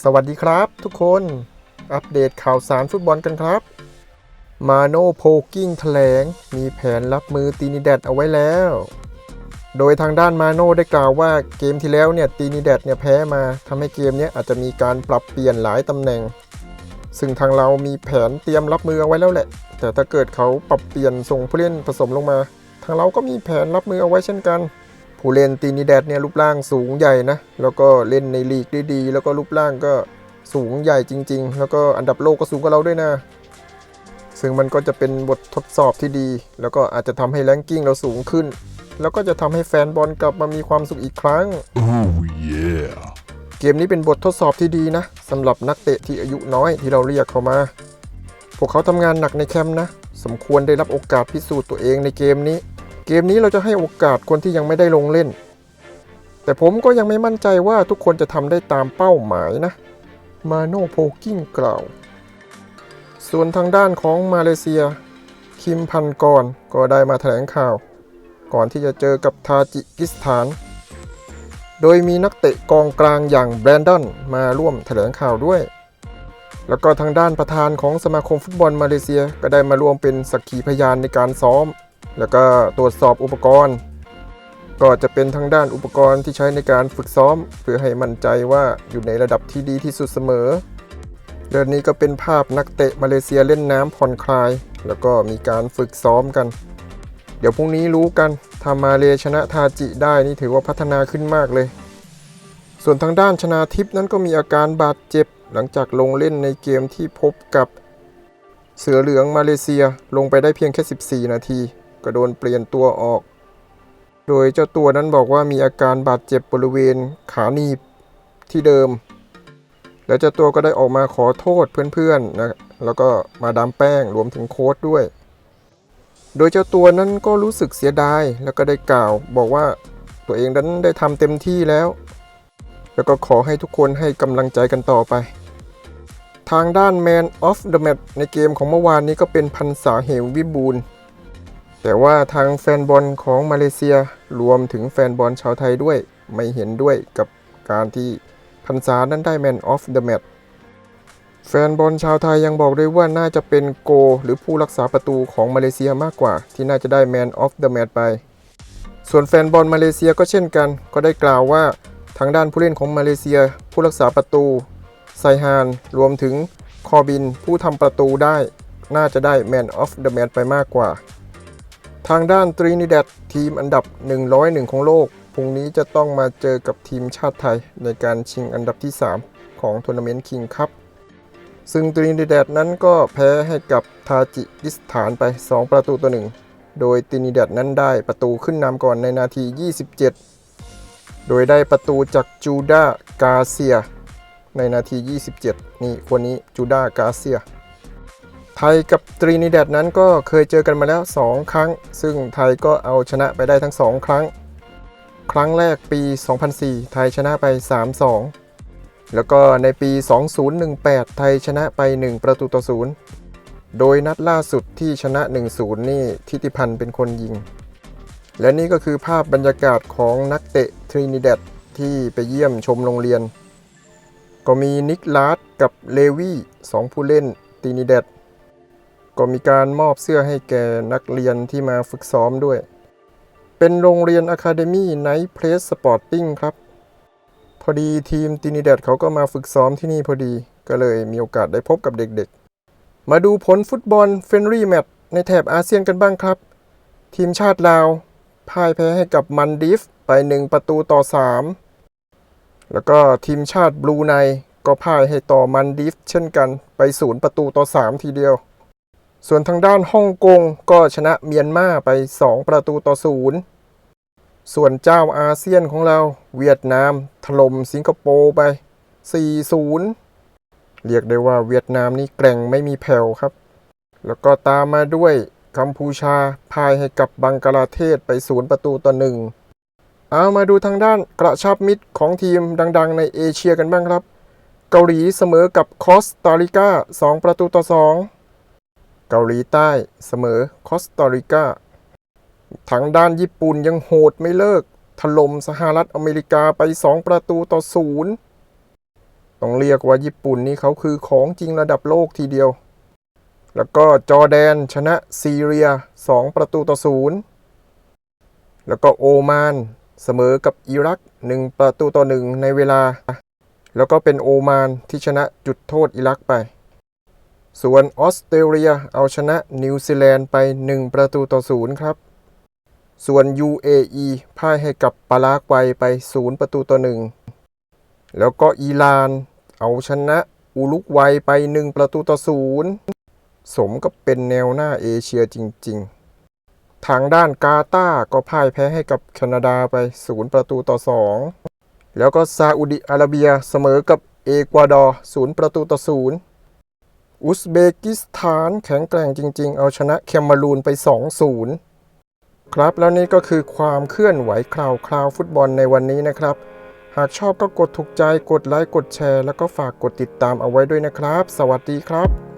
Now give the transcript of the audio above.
สวัสดีครับทุกคนอัปเดตข่าวสารฟุตบอลกันครับ มาโนโพกิ้งแถลง มีแผนรับมือตีนิแดดเอาไว้แล้ว โดยทางด้านมาโน่ได้กล่าวว่าเกมที่แล้วเนี่ยตีนิแดดเนี่ยแพ้มาทำให้เกมเนี้ยอาจจะมีการปรับเปลี่ยนหลายตำแหน่ง ซึ่งทางเรามีแผนเตรียมรับมือเอาไว้แล้วแหละ แต่ถ้าเกิดเขาปรับเปลี่ยนส่งผู้เล่นผสมลงมา ทางเราก็มีแผนรับมือเอาไว้เช่นกัน ผู้เล่นตีนิแดดเนี่ยรูปร่างสูงใหญ่นะ แล้วก็เล่นในลีกได้ดี แล้วก็รูปร่างก็สูงใหญ่จริง ๆ แล้วก็อันดับโลกก็สูงกว่าเราด้วยนะ ซึ่งมันก็จะเป็นบททดสอบที่ดี แล้วก็อาจจะทำให้แรงกิ้งเราสูงขึ้น แล้วก็จะทำให้แฟนบอลกลับมามีความสุขอีกครั้ง Oh yeah. เกมนี้เป็นบททดสอบที่ดีนะสำหรับนักเตะที่อายุน้อยที่เราเรียกเขามา พวกเขาทำงานหนักในแคมป์นะ สมควรได้รับโอกาสพิสูจน์ตัวเองในเกมนี้ เกมนี้เราจะให้โอกาสคนที่ยังไม่ได้ลงเล่น แต่ผมก็ยังไม่มั่นใจว่าทุกคนจะทำได้ตามเป้าหมายนะ มาโนโพกิ้งกล่าว ส่วนทางด้านของมาเลเซีย คิมพันกรก็ได้มาแถลงข่าว ก่อนที่จะเจอกับทาจิกิสถาน โดยมีนักเตะกองกลางอย่างแบรนดอนมาร่วมแถลงข่าวด้วยแล้วก็ทางด้านประธานของสมาคมฟุตบอลมาเลเซียก็ได้มาร่วมเป็นสักขีพยานในการซ้อม แล้วก็ตรวจสอบอุปกรณ์ ก็จะเป็นทางด้านอุปกรณ์ที่ใช้ในการฝึกซ้อม เพื่อให้มั่นใจว่าอยู่ในระดับที่ดีที่สุดเสมอเรื่องนี้ก็เป็นภาพนักเตะมาเลเซียเล่นน้ำผ่อนคลาย แล้วก็มีการฝึกซ้อมกัน เดี๋ยวพรุ่งนี้รู้กันถ้ามาเลชนะทาจิได้นี่ถือว่าพัฒนาขึ้นมากเลย ส่วนทางด้านชนาทิพนั้นก็มีอาการบาดเจ็บ หลังจากลงเล่นในเกมที่พบกับเสือเหลืองมาเลเซียลงไปได้เพียงแค่ 14 นาที ก็โดนเปลี่ยนตัวออก โดยเจ้าตัวนั้นบอกว่ามีอาการบาดเจ็บบริเวณขาหนีบที่เดิม และเจ้าตัวก็ได้ออกมาขอโทษเพื่อนๆนะแล้วก็มาดามแป้งรวมถึงโค้ชด้วย โดยเจ้าตัวนั้นก็รู้สึกเสียดายแล้วก็ได้กล่าว บอกว่าตัวเองนั้นได้ทำเต็มที่แล้ว แล้วก็ขอให้ทุกคนให้กำลังใจกันต่อไปทางด้าน Man of the Match ในเกมของเมื่อวานนี้ก็เป็นพันษาเหมวิบูล แต่ว่าทางแฟนบอลของมาเลเซียรวมถึงแฟนบอลชาวไทยด้วย ไม่เห็นด้วยกับการที่พันษานั้นได้ Man of the Match แฟนบอลชาวไทยยังบอกด้วยว่าน่าจะเป็นโก หรือผู้รักษาประตูของมาเลเซียมากกว่า ที่น่าจะได้ Man of the Match ไป ส่วนแฟนบอลมาเลเซียก็เช่นกัน ก็ได้กล่าวว่าทางด้านผู้เล่นของมาเลเซีย ผู้รักษาประตูไซฮาน รวมถึงคอบินผู้ทำประตูได้ น่าจะได้ Man of the Match ไปมากกว่า ทางด้านตรีนิแดดทีมอันดับ 101 ของโลกพรุ่งนี้จะต้องมาเจอกับทีมชาติไทยในการชิงอันดับที่ 3 ของทัวร์นาเมนต์คิงคัพซึ่งตรีนิแดดนั้นก็แพ้ให้กับทาจิกิสถานไป 2 ประตูต่อหนึ่งโดยตรีนิแดดนั้นได้ประตูขึ้นนำก่อนในนาที 27 โดยได้ประตูจากจูดากาเซีย ในนาที 27 นี่คนนี้จูดากาเซีย ไทยกับตรีนิแดดนั้นก็เคยเจอกันมาแล้ว 2 ครั้ง ซึ่งไทยก็เอาชนะไปได้ทั้ง 2 ครั้ง ครั้งแรกปี 2004 ไทยชนะไป 3-2 แล้วก็ในปี 2018 ไทยชนะไป 1 ประตูต่อศูนย์โดยนัดล่าสุดที่ชนะ 1-0 นี่ทิติพันธ์เป็นคนยิง และนี่ก็คือภาพบรรยากาศของนักเตะทรินิแดดที่ไปเยี่ยมชมโรงเรียน ก็มีนิกลาสกับเลวี่สองผู้เล่นตรินิแดด ก็มีการมอบเสื้อให้แก่นักเรียนที่มาฝึกซ้อมด้วย เป็นโรงเรียน Academy Night Place Sporting ครับ พอดีทีมตินิแดดเขาก็มาฝึกซ้อมที่นี่พอดี ก็เลยมีโอกาสได้พบกับเด็กๆ มาดูผลฟุตบอลเฟนรี่แมตช์ในแถบอาเซียนกันบ้างครับ ทีมชาติลาวพ่ายแพ้ให้กับมันดิฟไป 1 ประตูต่อ 3 แล้วก็ทีมชาติบลูไนก็พ่ายให้ต่อมันดิฟเช่นกันไป 0 ประตูต่อ 3 ทีเดียว ส่วนทางด้านฮ่องกงก็ชนะเมียนมาไป 2 ประตูต่อ0ส่วนเจ้าอาเซียนของเราเวียดนาม ถล่มสิงคโปร์ไป 4-0 เรียกได้ว่าเวียดนามนี่แกร่งไม่มีแผ่วครับ แล้วก็ตามมาด้วยกัมพูชาพ่ายให้กับบังกลาเทศไป 0 ประตูต่อ1เอามาดูทางด้านกระชับมิตรของทีมดังๆ ในเอเชียกันบ้างครับ เกาหลีเสมอกับคอสตาริกา2 ประตูต่อ 2 เกาหลีใต้เสมอคอสตาริกาทางด้านญี่ปุ่นยังโหดไม่เลิก ถล่มสหรัฐอเมริกาไป 2 ประตูต่อ0ต้องเรียกว่าญี่ปุ่นนี่เขาคือของจริงระดับโลกทีเดียว แล้วก็จอร์แดนชนะซีเรีย 2 ประตูต่อศูนย์แล้วก็โอมานเสมอกับอิรัก 1 ประตูต่อ1ในเวลา แล้วก็เป็นโอมานที่ชนะจุดโทษอิรักไป ส่วนออสเตรเลียเอาชนะนิวซีแลนด์ไป 1 ประตูต่อศูนย์ครับ ส่วน UAE พ่ายให้กับปารากวัยไป 0 ประตูต่อ1แล้วก็อิหร่าน เอาชนะอุลุกวัยไป 1 ประตูต่อ0สมกับเป็นแนวหน้าเอเชียจริง ๆ ทางด้านกาตาร์ก็พ่ายแพ้ให้กับแคนาดาไป 0 ประตูต่อ 2 แล้วก็ซาอุดิอาระเบียเสมอกับเอกวาดอร์ 0 ประตูต่อ 0 อุซเบกิสถานแข็งแกร่งจริง ๆ เอาชนะแคมารูนไป 2-0 ครับ แล้วนี่ก็คือความเคลื่อนไหวคราวคราวฟุตบอลในวันนี้นะครับ หากชอบก็กดถูกใจกดไลค์กดแชร์ แล้วก็ฝากกดติดตามเอาไว้ด้วยนะครับ สวัสดีครับ